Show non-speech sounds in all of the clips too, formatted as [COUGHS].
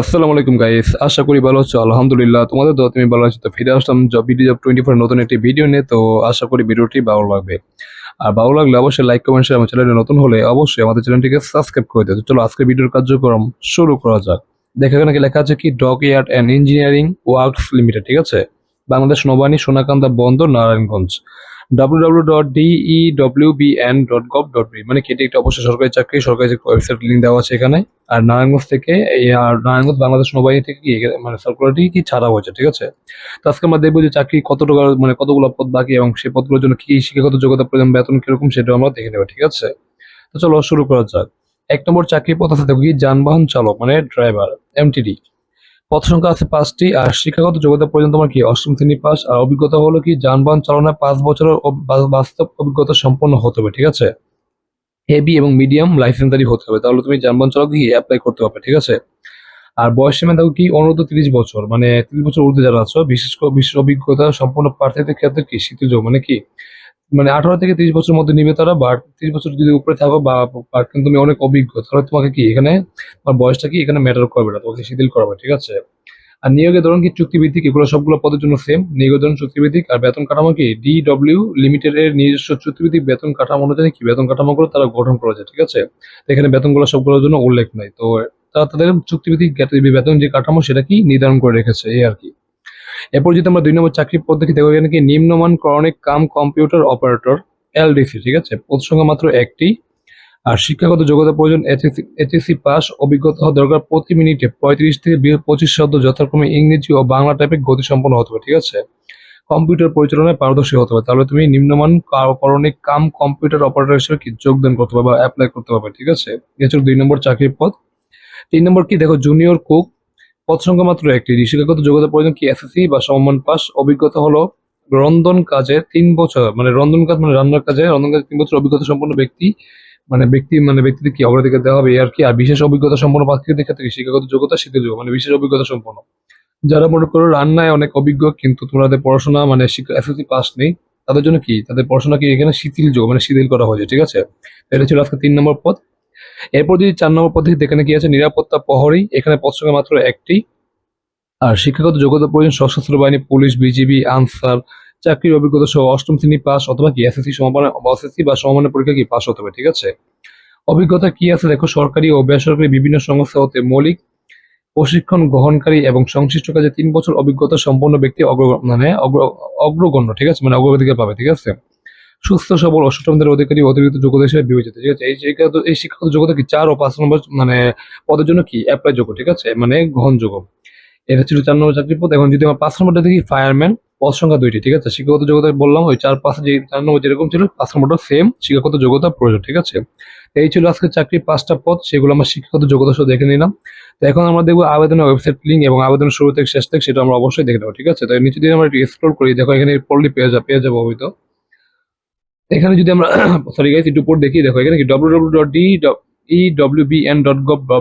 আসসালামু আলাইকুম গাইস আশা করি ভালো আছো। আলহামদুলিল্লাহ, তোমাদের দোয়া তুমি ভালো আছো। তো ফিরে আসলাম job video job twenty four নতুন একটি ভিডিও নিয়ে। তো আশা করি ভিডিওটি ভালো লাগবে। আর ভালো লাগলে অবশ্যই লাইক কমেন্ট শেয়ার আমার চ্যানেলে নতুন হলে অবশ্যই আমাদের চ্যানেলটিকে সাবস্ক্রাইব করে দিও। তো চলো আজকে ভিডিওর কার্যক্রম শুরু করা যাক। দেখা, এখানে কি লেখা আছে কি? Dockyard and engineering works limited ঠিক আছে? বাংলাদেশ নৌবাহিনী সোনাকান্দা বন্দর, নারায়ণগঞ্জ। বি মানে কি, এটি একটা অবশ্যই সরকারি চাকরি, সরকারি ওয়েবসাইট লিঙ্ক দেওয়া আছে এখানে। আর নারায়ণগঞ্জ থেকে আর নারায়ণগঞ্জ বাংলাদেশ নৌবাহিনী থেকে কি মানে সার্কুলারটি কি ছাড়া হয়েছে, ঠিক আছে? তো আজকে আমরা দেখব যে চাকরি কত টাকা মানে কতগুলো পদ বাকি এবং সেই পদগুলোর জন্য কি শিক্ষাগত যোগ্যতা, প্রয়োজন, বেতন কীরকম, সেটাও আমরা দেখে নেব, ঠিক আছে? তো চলো শুরু করা যাক। এক নম্বর চাকরি পদ আছে দেখো কি, যানবাহন চালক মানে ড্রাইভার এমটিডি পদ সংখ্যা আছে পাঁচটি, আর শিক্ষাগত যোগ্যতা পর্যন্ত তোমার কি? অষ্টম শ্রেণি পাস, আর অভিজ্ঞতা হলো কি, যানবাহন চালনায় পাঁচ বছরের বাস্তব অভিজ্ঞতা সম্পন্ন হতে হবে, ঠিক আছে? হেভি এবং মিডিয়াম লাইসেন্সারি হতে হবে, তাহলে তুমি যানবাহন চালক দিয়ে অ্যাপ্লাই করতে পারবে ঠিক আছে? আর বয়স সীমা দেখো কি অনূর্ধ্ব তিরিশ বছর মানে তিরিশ বছর ঊর্ধ্বে যারা আছো, বিশেষ বিশেষ অভিজ্ঞতা সম্পন্ন প্রার্থীদের ক্ষেত্রে কি শীতজ মানে কি? মানে আঠারো থেকে তিরিশ বছরের মধ্যে নিবে তারা বা তিরিশ বছর যদি উপরে থাকো বা কিন্তু তুমি অনেক অভিজ্ঞ, তাহলে তোমাকে কি, এখানে তোমার বয়সটা কি, এখানে ম্যাটার করবে না, তোমাকে শিথিল করবে ঠিক আছে? আর নিয়োগের ধরন কি, চুক্তিভিত্তিক, এগুলো সবগুলো পদের জন্য সেম নিয়োগের ধরন চুক্তিভিত্তিক, আর বেতন কাঠামো কি ডি ডব্লিউ লিমিটেড এর নিজস্ব চুক্তিভিত্তিক বেতন কাঠামো অনুযায়ী কি বেতন কাঠামোগুলো তারা গঠন করেছে ঠিক আছে? এখানে বেতনগুলো সবগুলোর জন্য উল্লেখ নাই, তো তারা তাদের চুক্তিভিত্তিক বেতন যে কাঠামো সেটা কি, নির্ধারণ করে রেখেছে, এই আর কি। এরপর যদি আমরা দুই নম্বর চাকরি পদ্ধতি দেখো, এখানে কি নিম্নমান করণিক কাম কম্পিউটার অপারেটর এলডিসি ঠিক আছে? পদ সংখ্যা মাত্র একটি। আর শিক্ষাগত যোগ্যতা প্রয়োজন এইচএসসি পাস অভিজ্ঞতা হওয়া দরকার প্রতি মিনিটে পঁয়ত্রিশ থেকে পঁচিশ শব্দ যথাক্রমে ইংরেজি ও বাংলা টাইপে গতি সম্পন্ন হতে হবে ঠিক আছে? কম্পিউটার পরিচালনায় পারদর্শী হতে হবে তাহলে তুমি নিম্নমান করণিক কাম কম্পিউটার অপারেটর হিসেবে কি যোগদান করতে পারবে বা অ্যাপ্লাই করতে পারবে, ঠিক আছে? এ হচ্ছে দুই নম্বর চাকরির পদ। তিন নম্বর কি? দেখো জুনিয়র কুক পদ সংখ্যা মাত্র একটি। শিক্ষাগত যোগ্যতা প্রয়োজন কি এসএসসি বা সমমান পাস? অভিজ্ঞতা হলো রন্ধন কাজে তিন বছর মানে রন্ধন কাজ মানে রান্নার কাজে রন্ধন কাজে তিন বছর অভিজ্ঞতা সম্পন্ন ব্যক্তি মানে ব্যক্তি মানে ব্যক্তিদের কি অগ্রাধিকার দেওয়া হবে? আর কি? আর বিশেষ অভিজ্ঞতা সম্পন্ন প্রার্থীদের ক্ষেত্রে শিক্ষাগত যোগ্যতা? যোগ্য মানে বিশেষ অভিজ্ঞতা সম্পন্ন। যারা মনে করো রান্নায় অনেক অভিজ্ঞ, কিন্তু তোমাদের পড়াশোনা মানে এসএসসি পাস নেই, তাদের জন্য কি? তাদের পড়াশোনা কি এখানে শিথিল যোগ মানে শিথিল করা হয়েছে, ঠিক আছে? এটা ছিল আজকে তিন নম্বর পদ। এরপর যদি চার নম্বর পদ্ধতি এখানে কি আছে? নিরাপত্তা প্রহরী, এখানে পদ মাত্র একটি। আর শিক্ষাগত যোগ্যতা প্রয়োজন, সশস্ত্র বাহিনী, পুলিশ, বিজিবি, আনসার, চাকরির অভিজ্ঞতা সহ অষ্টম শ্রেণি পাস অথবা কি এসএসসি সমাপন এসএসসি বা সমমানের পরীক্ষা কি পাস হতে হবে, ঠিক আছে? অভিজ্ঞতা কি আছে? দেখো, সরকারি ও বেসরকারি বিভিন্ন সংস্থা হতে মৌলিক, প্রশিক্ষণ গ্রহণকারী এবং সংশ্লিষ্ট কাজে তিন বছর অভিজ্ঞতা সম্পন্ন ব্যক্তি অগ্র মানে অগ্র- অগ্রগণ্য, ঠিক আছে? মানে অগ্রাধিকার পাবে, ঠিক আছে? সুস্থ, সবল, অষ্টমদের অধিকারী, অতিরিক্ত যোগ্যতা হিসেবে বিবেচিত, ঠিক আছে? এই শিক্ষাগত এই শিক্ষাগত যোগ্যতা কি? চার ও পাঁচ নম্বর মানে পদের জন্য কি? অ্যাপ্লাই যোগ্য, ঠিক আছে? মানে গ্রহণযোগ্য এটা ছিল চার নম্বর চাকরি পদ। এখন যদি আমরা পাঁচ নম্বরটা দেখি ফায়ারম্যান পদ সংখ্যা দুইটি, ঠিক আছে? শিক্ষাগত যোগ্যতা বললাম, ওই চার পাঁচ যে চার নম্বর যেরকম ছিল, পাঁচ নম্বরটা সেম শিক্ষাগত যোগ্যতা প্রয়োজন, ঠিক আছে? এই ছিল আজকে চাকরি পাঁচটা পদ, সেগুলো আমরা শিক্ষাগত যোগ্যতা সহ দেখে নিলাম। তো এখন আমরা দেখব আবেদনের ওয়েবসাইট লিঙ্ক এবং আবেদনের শুরু থেকে শেষ থেকে সেটা আমরা অবশ্যই দেখে নেব, ঠিক আছে? তো এর নিচে দিয়ে আমরা একটু এক্সপ্লোর করি, দেখো এখানে পড়লে পেয়ে যাবে পেয়ে যাব হয়তো এখানে যদি আমরা [COUGHS] সরি গাইস একটু উপর দেখি, দেখো, এখানে কি W W dot D E W B dot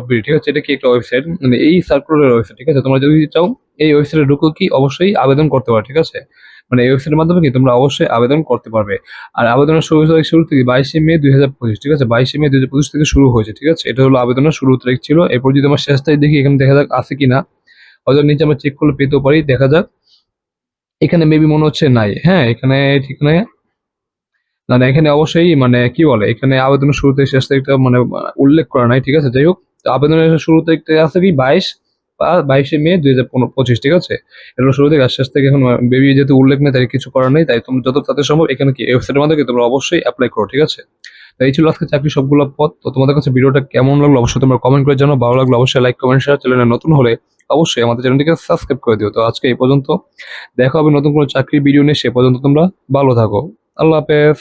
B ঠিক আছে? এটা কি একটা ওয়েবসাইট মানে এই সার্কুলার ওয়েবসাইট ঠিক আছে? তোমরা যদি চাও, এই ওয়েবসাইটে ঢুকো কি, অবশ্যই আবেদন করতে পারো, ঠিক আছে? মানে এই ওয়েবসাইটের মাধ্যমে কি, তোমরা অবশ্যই আবেদন করতে পারবে। আর আবেদনের শুরু তারিখ শুরু থেকে বাইশে মে দুই হাজার পঁচিশ, ঠিক আছে? বাইশে মে দুই হাজার পঁচিশ থেকে শুরু হয়েছে, ঠিক আছে? এটা হলো আবেদনের শুরু তারিখ ছিল। এরপর যদি আমার শেষ তারিখ দেখি, এখানে দেখা যাক আছে কিনা। হয়তো নিচে আমরা চেক করলে পেতেও পারি, দেখা যাক। এখানে মেবি মনে হচ্ছে নাই। হ্যাঁ এখানে ঠিক নাই। না না, এখানে অবশ্যই মানে কি বলে, এখানে আবেদনের শুরু থেকে শেষ তারিখটা মানে উল্লেখ করা নাই, ঠিক আছে? যাই হোক আবেদনের শুরু তারিখটা আছে কি, বাইশ বা বাইশে মে দুই হাজার পঁচিশ, ঠিক আছে? এটা শুরু থেকে শেষ থেকে এখন বেবি যেহেতু উল্লেখ নেই, তাই কিছু করার নেই, তাই তোমরা যত তাদের সম্ভব এখানে কি ওয়েবসাইটের মাধ্যমে তোমরা অবশ্যই অ্যাপ্লাই করো, ঠিক আছে? তাই এই ছিল আজকে চাকরি সবগুলো পথ, তো তোমাদের কাছে ভিডিওটা কেমন লাগল অবশ্যই তোমরা কমেন্ট করে জানো ভালো লাগল অবশ্যই লাইক কমেন্ট শেয়ার চ্যানেলে নতুন হলে অবশ্যই আমাদের চ্যানেলটিকে সাবস্ক্রাইব করে দিও। তো আজকে এই পর্যন্ত, দেখা হবে নতুন কোনো চাকরি ভিডিও নিয়ে, সে পর্যন্ত তোমরা ভালো থাকো। আল্লাহ হাফেজ।